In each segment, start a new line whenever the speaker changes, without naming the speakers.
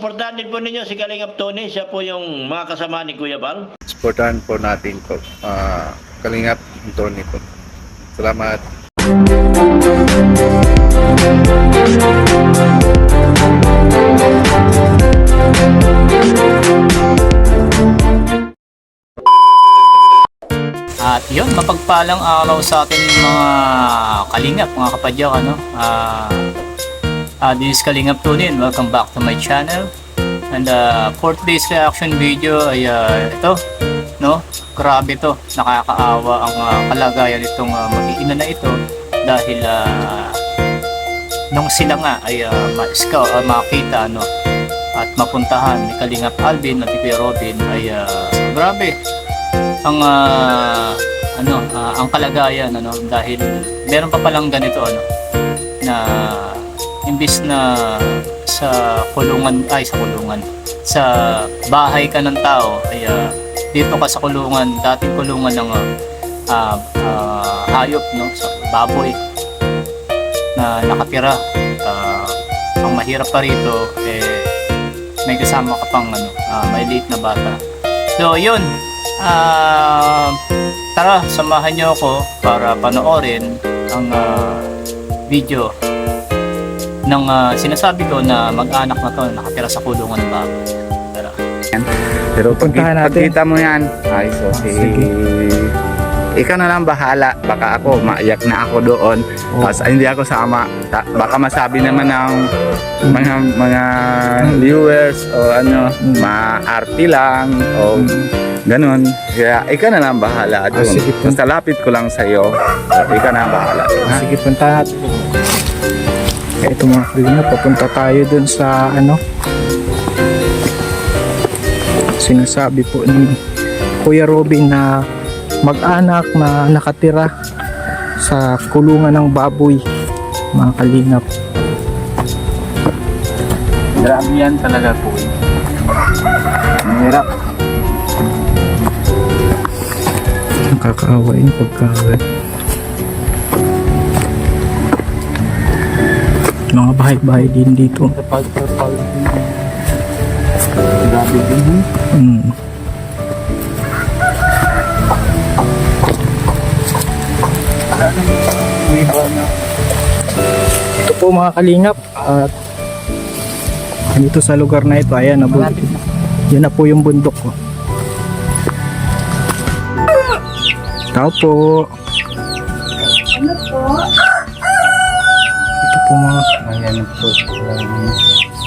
supportahan din po ninyo si Kalingap Tony. Siya po yung mga kasama ni Kuya Bal.
supportahan po natin po. Ah, Kalingap Tony po. Salamat.
At yun, mapagpalang araw sa atin mga kalingap, mga kapadyak, ano. Ah, ah, this is Kalingap Tunin. Welcome back to my channel. And uh, for today's reaction video ay ah, ito, no? Grabe to, nakakaawa ang ah, kalagayan nitong uh, mag-iina na ito dahil ah, nung sila nga ay uh, ma-scout, ah, makita ano, at mapuntahan ni Kalingap Alvin at Kuya Robin ay ah, grabe ang ah, ano ah, ang kalagayan ano dahil meron pa palang ganito ano na imbis na sa kulungan ay sa kulungan sa bahay ka ng tao ay ah, dito ka sa kulungan dating kulungan ng ah, ah, hayop no sa baboy na nakatira Ah, ang mahirap pa rito eh may kasama ka pang ano ah, may late na bata. So yun Ah, tara, samahan niyo ako para panoorin ang ah, video ng ah, sinasabi ko na mag-anak na to na nakatira sa kulungan ng baboy. Tara.
Pero pag,
Puntahan natin.
pagkita mo yan, ay so si...
Sige.
Ikaw na lang bahala. Baka ako, maiyak na ako doon.
Oh.
Tapos ay, hindi ako sama. Ta- baka masabi naman ng mga mga viewers o ano,
Mm.
ma-arty lang o ganun. Kaya ikaw na lang bahala doon.
Ah, sige po.
Basta lapit ko lang sa iyo. Ikaw na lang bahala. Ha?
Sige, punta natin. Ito mga kalingap, papunta tayo dun sa ano sinasabi po ni Kuya Robin na mag-anak na nakatira sa kulungan ng baboy mga kalingap
Grabe yan talaga po.
Mahirap.
nakakaawa yung pagkagat mga bahay-bahay din dito
Grabe din.
mm. Ito po mga kalingap at dito sa lugar na ito ayan nabun yan na po yung bundok ko tao po ito po mga
Ayan po.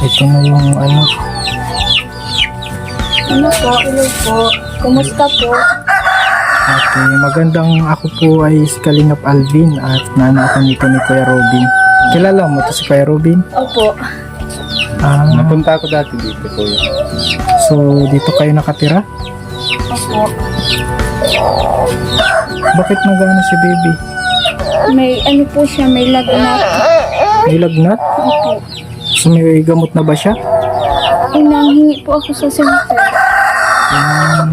ito na yung ano
Ano po? Hello po. Kumusta po?
at eh, magandang ako po ay si Kalingap Alvin at nana ako nito ni Kuya Robin kilala mo to si Kuya Robin?
Opo.
Ah,
Napunta ako dati dito po.
so dito kayo nakatira?
Opo.
Bakit nagano si baby?
May ano po siya, may lagnat.
May lagnat?
Opo.
So may gamot na ba siya?
Inanghingi po ako sa center.
Um,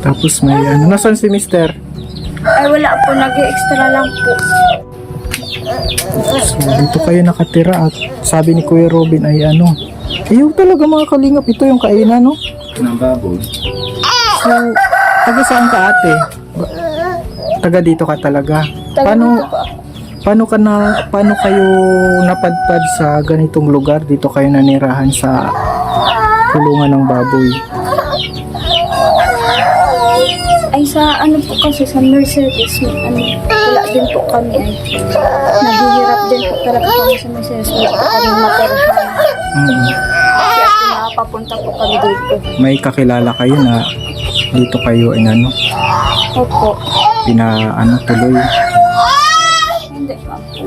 tapos may ano, nasan si mister?
Ay wala po, nag-extra lang po.
So dito kayo nakatira at sabi ni Kuya Robin ay ano, ayaw talaga mga kalingap, ito yung kainan no?
Ng baboy.
So, taga saan ka ate? Taga dito ka talaga.
Taga
Paano,
dito po.
Paano ka na, paano kayo napadpad sa ganitong lugar? Dito kayo nanirahan sa kulungan ng baboy.
Ay sa ano po kasi sa may ano, wala din po kami ay. Naghihirap din po talaga kami sa Mercedes. Wala po kami matirahan.
Mm.
Kaya po nakapapunta po kami dito.
May kakilala kayo na dito kayo ay ano,
Opo.
pina ano tuloy.
Hindi pa po.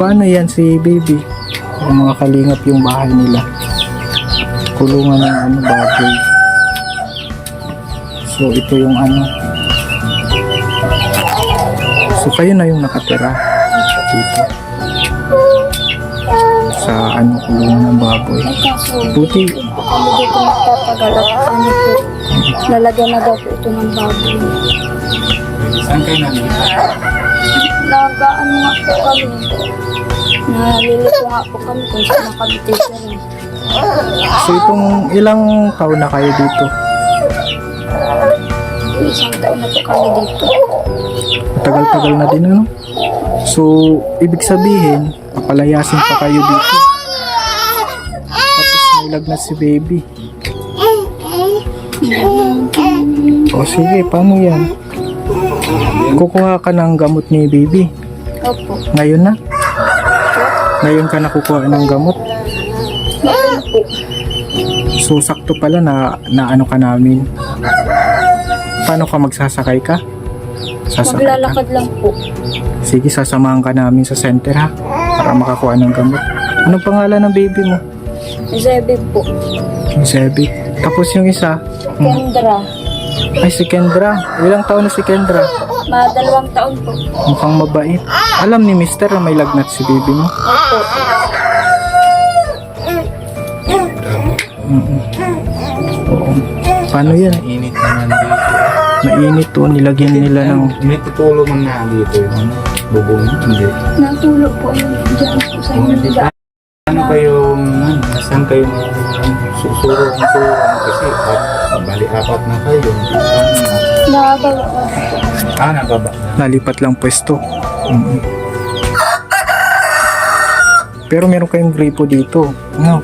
Paano yan si baby? Yung mga kalingap yung bahay nila. Kulungan ng ano, baboy. So, ito yung ano. So, kayo na yung nakatira dito. Sa ano, kulungan ng baboy. Buti,
kami dito magtatagal at ano po, lalagyan na daw po ito ng baboy.
Saan kayo nandito?
Nag-ano nga po kami. Nalilito nga po kami kung saan nakabitisa rin.
So itong ilang taon na kayo dito?
Isang taon na po kami dito.
Matagal-tagal na din ano? So, ibig sabihin, papalayasin pa kayo dito. Tapos may lagnat si baby. O sige, paano yan? Kukuha ka ng gamot ni baby.
Opo.
Ngayon na? Ngayon ka nakukuha ng gamot?
Ngayon po.
So, sakto pala na, na ano ka namin. Paano ka magsasakay ka? Sasakay ka?
Maglalakad lang po.
Sige, sasamahan ka namin sa center ha. Para makakuha ng gamot. Anong pangalan ng baby mo?
Zebe po.
Sebi. Tapos yung isa,
Kendra.
ay si Kendra. Ilang taon na si Kendra?
Mga dalawang taon po.
Mukhang mabait. Alam ni Mister na may lagnat si baby mo.
Opo.
Mm-mm. Oo. Paano yan?
Init naman dito.
Mainit to. Nilagyan nila ng...
May tutulong man na dito yung ano, bubong. Hindi.
Natulog po yung dyan po sa inyo.
Ano kayong, ano, nasaan kayo susuro ang turo? Kasi at, bali apat na kayo. Ano na?
Nakagawa ko.
Ah, nababa na.
Nalipat lang pwesto. Mm-mm. Pero meron kayong gripo dito. No.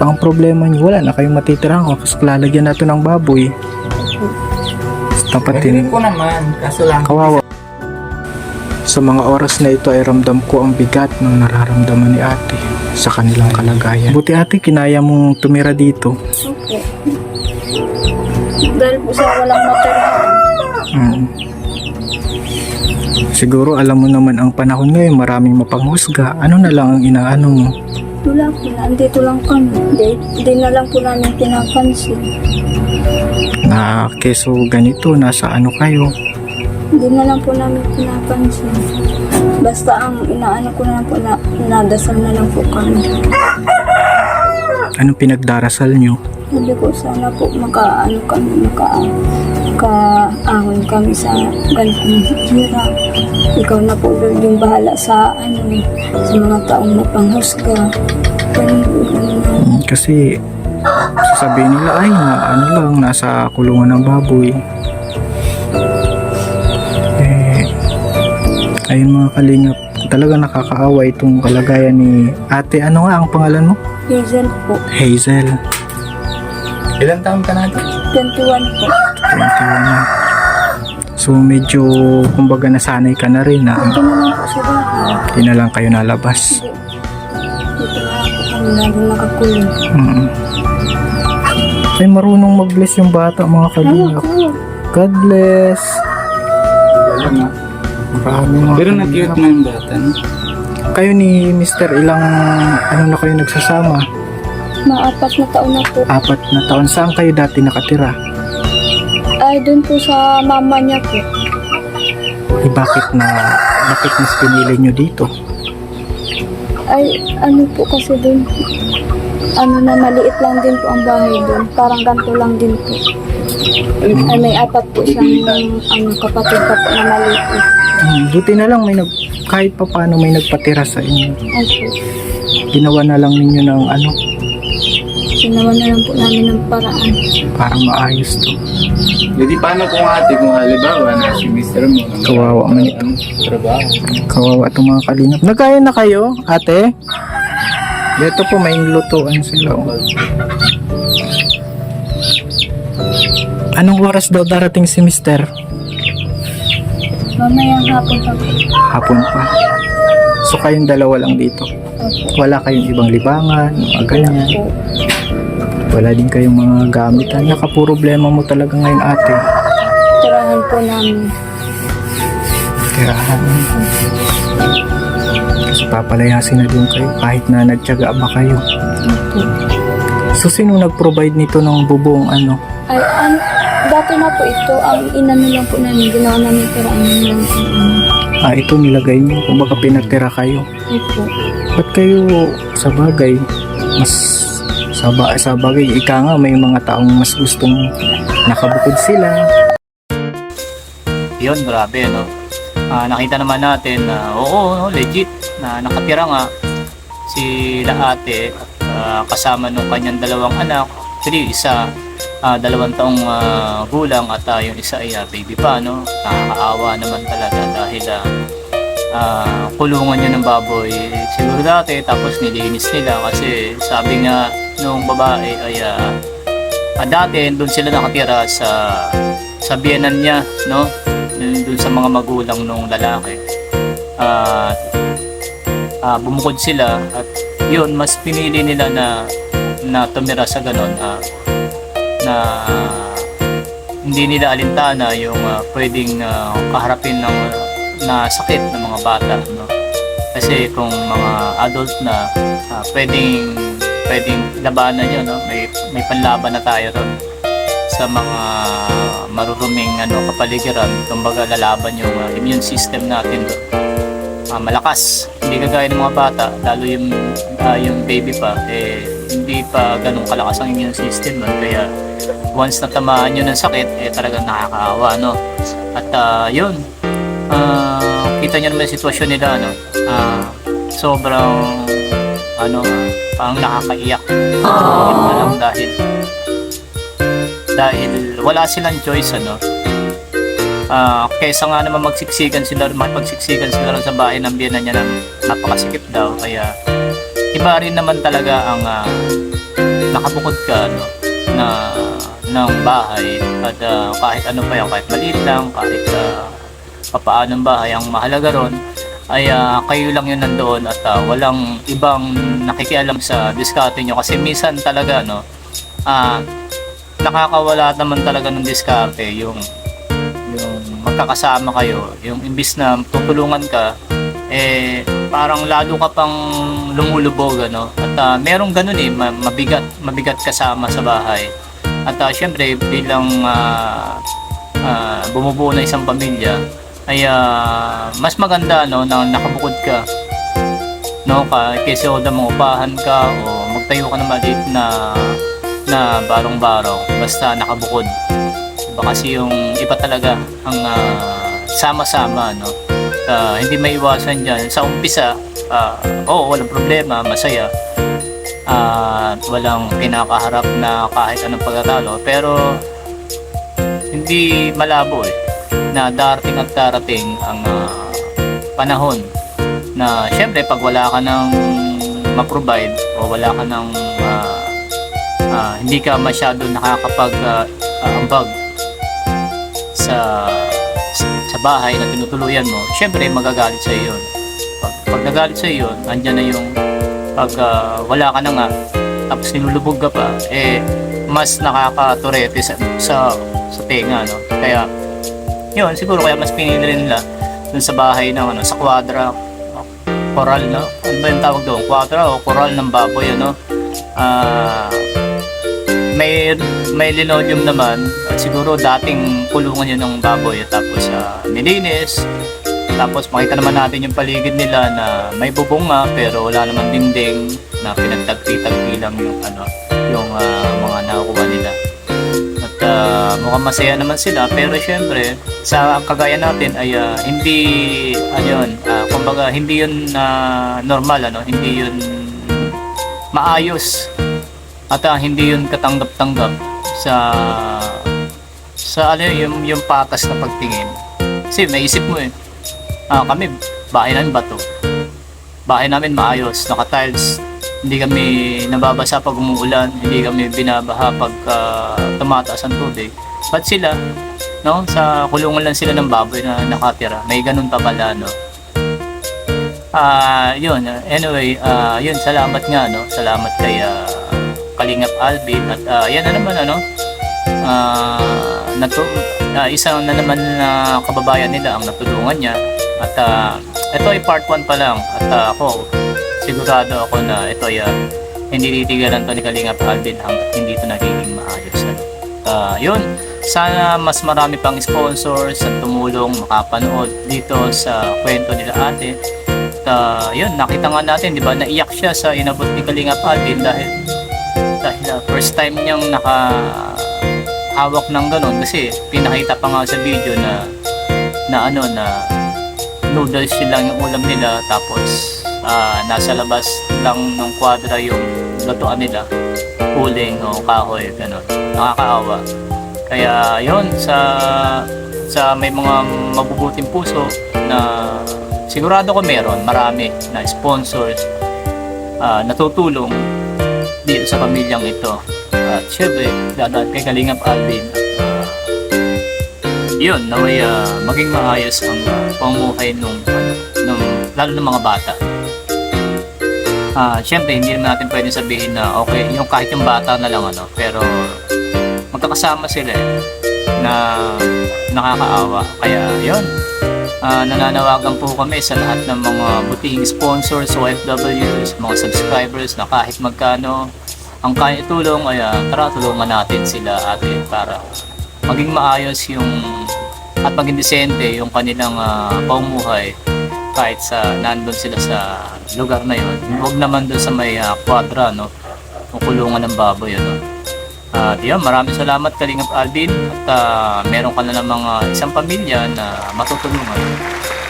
Ang problema niyo, wala na kayong matitirahan ko kasi lalagyan natin ng baboy. Tapat
Pwede
din.
ko naman, kaso lang.
Kawawa. Sa mga oras na ito ay ramdam ko ang bigat ng nararamdaman ni ate sa kanilang kalagayan. Buti ate, kinaya mong tumira dito.
Opo. Dahil po sa walang matirahan.
Mm. Siguro alam mo naman ang panahon ngayon maraming mapanghusga. Ano na lang ang inaano mo?
Wala po na. Andito lang kami. Hindi, na lang po namin pinapansin.
Na keso ganito, nasa ano kayo?
Hindi na lang po namin pinapansin. Basta ang inaano ko na po na nadasal na lang po kami.
Anong pinagdarasal nyo?
Sabi ko sana po makaano kami, maka kaahon kami sa ganitong hirap. Ikaw na po Lord yung bahala sa ano sa mga taong mapanghusga. Ganun po, ganun na.
Mm, Kasi sasabihin nila ay na ano lang, nasa kulungan ng baboy. Eh, ayun mga kalingap, talaga nakakaawa itong kalagayan ni ate. Ano nga ang pangalan mo?
Hazel po,
Hazel.
Ilan taon ka natin?
21 po.
21 na. So medyo kumbaga nasanay ka na rin na
Dito na lang po sa bahay.
hindi na lang kayo nalabas.
Dito na lang po kami laging nakakulong.
Mm. Ay marunong mag-bless yung bata mga kalingap. God bless. Marami mga
Pero nag-cute na yung bata. no?
Kayo ni Mister, ilang ano na kayo nagsasama?
Maapat na taon na po.
Apat na taon. Saan kayo dati nakatira?
Ay, doon po sa mama niya po.
Eh, bakit na bakit mas pinili nyo dito?
Ay, ano po kasi doon, ano na maliit lang din po ang bahay doon. Parang ganito lang din po. Ay, may apat po siyang ano, kapatid pa po na maliit.
Hmm, buti na lang may nag kahit pa paano may nagpatira sa inyo.
Ay po,
Ginawa na lang ninyo ng ano
sinawa na lang po namin ng paraan.
para maayos to.
Hindi paano kung ate kung halimbawa na si Mr. mo ano,
Kawawa man.
ano, trabaho.
Kawawa itong mga kalingap. Nagkaya na kayo, ate? Dito po may lutuan sila. oh. Anong oras daw darating si Mister?
Mamayang hapon pa po.
Hapon pa. So kayong dalawa lang dito.
Opo.
Wala kayong ibang libangan, mga ganyan. Wala din kayong mga gamit. Ang problema mo talaga ngayon ate.
Tirahan po namin.
Tirahan. Kasi papalayasin na din kayo kahit na nagtyaga ba kayo.
Opo.
So sino nag-provide nito ng bubong ano?
Ay, ano, na po ito, ang inano lang po namin, ginawa namin paraan lang po.
Ah, ito nilagay niyo. Kumbaga pinagtira kayo.
Opo.
Ba't kayo sa bagay mas sa, ba, sa bagay ika nga may mga taong mas gustong nakabukod sila
Yun, grabe, no? Ah, nakita naman natin na, oo, no, legit, na nakatira nga sila ate ah, kasama ng kanyang dalawang anak. Actually, isa ah, dalawang taong ah, gulang at ah, yung isa ay ah, baby pa, no? Nakakaawa naman talaga dahil ah, ah, kulungan yun ng baboy siguro dati tapos nilinis nila kasi sabi nga nung babae ay ah, ah, dati doon sila nakatira sa sa biyenan niya, no? Doon sa mga magulang nung lalaki. At ah, bumukod sila at yun, mas pinili nila na na tumira sa ganon ah, na hindi nila alintana yung ah, pwedeng ah, kaharapin ng na sakit ng mga bata no kasi kung mga adult na ah, pwedeng pwedeng labanan yun no may may panlaban na tayo ron sa mga maruruming ano kapaligiran kumbaga lalaban yung ah, immune system natin doon ah, malakas. Hindi kagaya ng mga bata, lalo yung, ah, yung baby pa, eh, hindi pa ganun kalakas ang immune system nun. Kaya once natamaan yun ng sakit, eh talagang nakakaawa, no? At ah, yun, ah, kita niyo naman yung sitwasyon nila, no? Ah, sobrang, ano, parang nakakaiyak. Lang dahil, dahil wala silang choice, ano? Ah, kaysa nga naman magsiksikan sila, makipagsiksikan sila sa bahay ng biyanan niya ng napakasikip daw. Kaya iba rin naman talaga ang ah, nakabukod ka no, na ng bahay at ah, kahit ano pa yan, kahit maliit lang, kahit uh, papaanong bahay, ang mahalaga ron ay ah, kayo lang yun nandoon at ah, walang ibang nakikialam sa diskarte nyo kasi minsan talaga no, ah, nakakawala naman talaga ng diskarte yung yung magkakasama kayo, yung imbis na tutulungan ka, eh parang lalo ka pang lumulubog ano. At ah, merong ganun eh, ma- mabigat, mabigat kasama sa bahay. At uh, syempre bilang ah, ah, bumubuo na isang pamilya, ay ah, mas maganda no na nakabukod ka. No, ka kaysa oda mo upahan ka o magtayo ka ng maliit na na barong-barong basta nakabukod. Iba kasi yung iba talaga ang ah, sama-sama, no? Ah, hindi may iwasan dyan. Sa umpisa, ah, oo, walang problema, masaya. At walang kinakaharap na kahit anong pagkatalo. Pero, hindi malabo eh, na darating at darating ang ah, panahon na syempre pag wala ka ng ma-provide o wala ka ng ah, ah, hindi ka masyado nakakapag ah, ambag sa sa bahay na tinutuluyan mo, syempre magagalit sa iyo. Pag, pag nagalit sa iyo, andyan na yung pag ah, wala ka na nga, tapos sinulubog ka pa, eh mas nakakaturete sa, sa sa tenga, no? Kaya yun, siguro kaya mas pinili rin nila dun sa bahay ng ano, sa kwadra, koral, no? Ano ba yung tawag doon? Kwadra o koral ng baboy, ano? Ah, may may linoleum naman at siguro dating kulungan yun ng baboy tapos uh, nilinis tapos makita naman natin yung paligid nila na may bubong nga pero wala naman dingding na pinagtagpi-tagpi lang yung ano yung ah, mga nakukuha nila at ah, mukhang masaya naman sila pero syempre sa kagaya natin ay ah, hindi ano yun ah, kumbaga hindi yun ah, normal ano hindi yun maayos at ah, hindi yun katanggap-tanggap sa sa ano yun, yung, yung patas na pagtingin. Kasi naisip mo eh, ah, kami, bahay namin bato. Bahay namin maayos, naka-tiles. Hindi kami nababasa pag umuulan, hindi kami binabaha pag ah, tumataas ang tubig. Ba't sila, no? Sa kulungan lang sila ng baboy na nakatira. May ganun pa pala, no? Ah, yun. Anyway, ah, yun, salamat nga, no? Salamat kay ah, Kalingap Alvin at ah, yan na naman ano ah natu ah, isang na naman na kababayan nila ang natulungan niya at ah, ito ay part 1 pa lang. At ah, ako sigurado ako na ito ay ah, hindi titigalan to ni Kalingap Alvin hanggat hindi ito nagiging maayos. Ano. Ah, yun. Sana mas marami pang sponsors at tumulong makapanood dito sa kwento nila ate. At ah, yun nakita nga natin di ba naiyak siya sa inabot ni Kalingap Alvin dahil dahil uh, first time niyang naka hawak ng ganun. Kasi pinakita pa nga sa video na na ano na noodles yun lang yung ulam nila tapos ah, nasa labas lang ng kwadra yung lutuan nila. Huling o kahoy, gano'n. Nakakaawa. Kaya yon sa sa may mga mabubuting puso na sigurado ko meron, marami na sponsors ah, natutulong dito sa pamilyang ito. At syempre, dadaan kay Kalingap Alvin. ah, yun, naway ah, maging maayos ang uh, pamumuhay nung, nung, lalo ng mga bata. Ah, syempre, hindi naman natin pwedeng sabihin na okay, yung kahit yung bata na lang ano, pero magkakasama sila eh, na nakakaawa. Kaya yun, Ah, nananawagan po kami sa lahat ng mga butihing sponsors, OFWs, mga subscribers na kahit magkano ang kaya tulong ay tara tulungan natin sila atin para maging maayos yung at maging disente yung kanilang ah, pamumuhay kahit sa nandun sila sa lugar na yun. Huwag naman doon sa may kwadra, no? Yung kulungan ng baboy, ano? At yun, maraming salamat Kalingap Alvin at ah, meron ka na ng mga isang pamilya na matutulungan.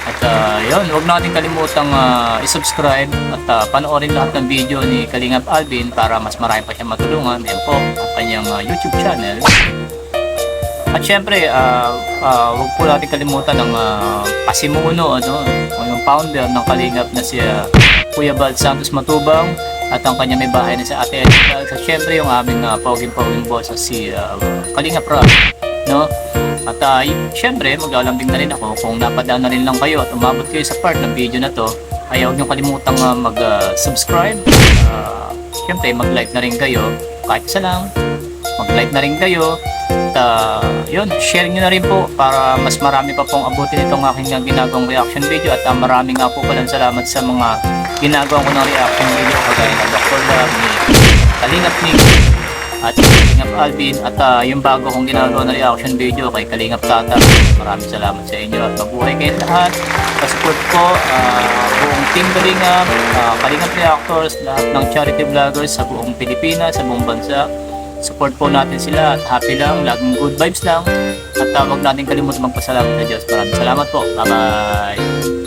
At uh, yun, huwag natin kalimutang ah, i-subscribe at ah, panoorin lahat ng video ni Kalingap Alvin para mas marami pa siya matulungan. Yan po, ang kanyang ah, YouTube channel. At syempre, ah ah, huwag po natin kalimutan ng ah, pasimuno, ano, yung founder ng Kalingap na si ah, Kuya Bal Santos Matubang at ang kanya may bahay na sa Ate Edgar. At syempre yung aming uh, pawing-pawing boss si uh, Kalingap Rob, no? At uh, syempre, mag-alambing na rin ako kung napadaan na rin lang kayo at umabot kayo sa part ng video na to, ay huwag niyo kalimutang uh, mag-subscribe. Uh, syempre, mag-like na rin kayo. Kahit isa lang, mag-like na rin kayo. Uh, yun, share nyo na rin po para mas marami pa pong abutin itong aking ginagawang reaction video. At uh, marami nga po palang salamat sa mga ginagawa ko ng reaction video kagaya ng Dr. Love ni Kalingap Nick at Kalingap Alvin at uh, yung bago kong ginagawa na reaction video kay Kalingap Tata. Maraming salamat sa inyo at mabuhay kayo lahat. Support ko uh, buong team Kalingap uh, Kalingap Reactors lahat ng charity vloggers sa buong Pilipinas sa buong bansa support po natin sila. At happy lang laging good vibes lang. At uh, huwag natin kalimutan magpasalamat sa Diyos. Maraming salamat po. Bye bye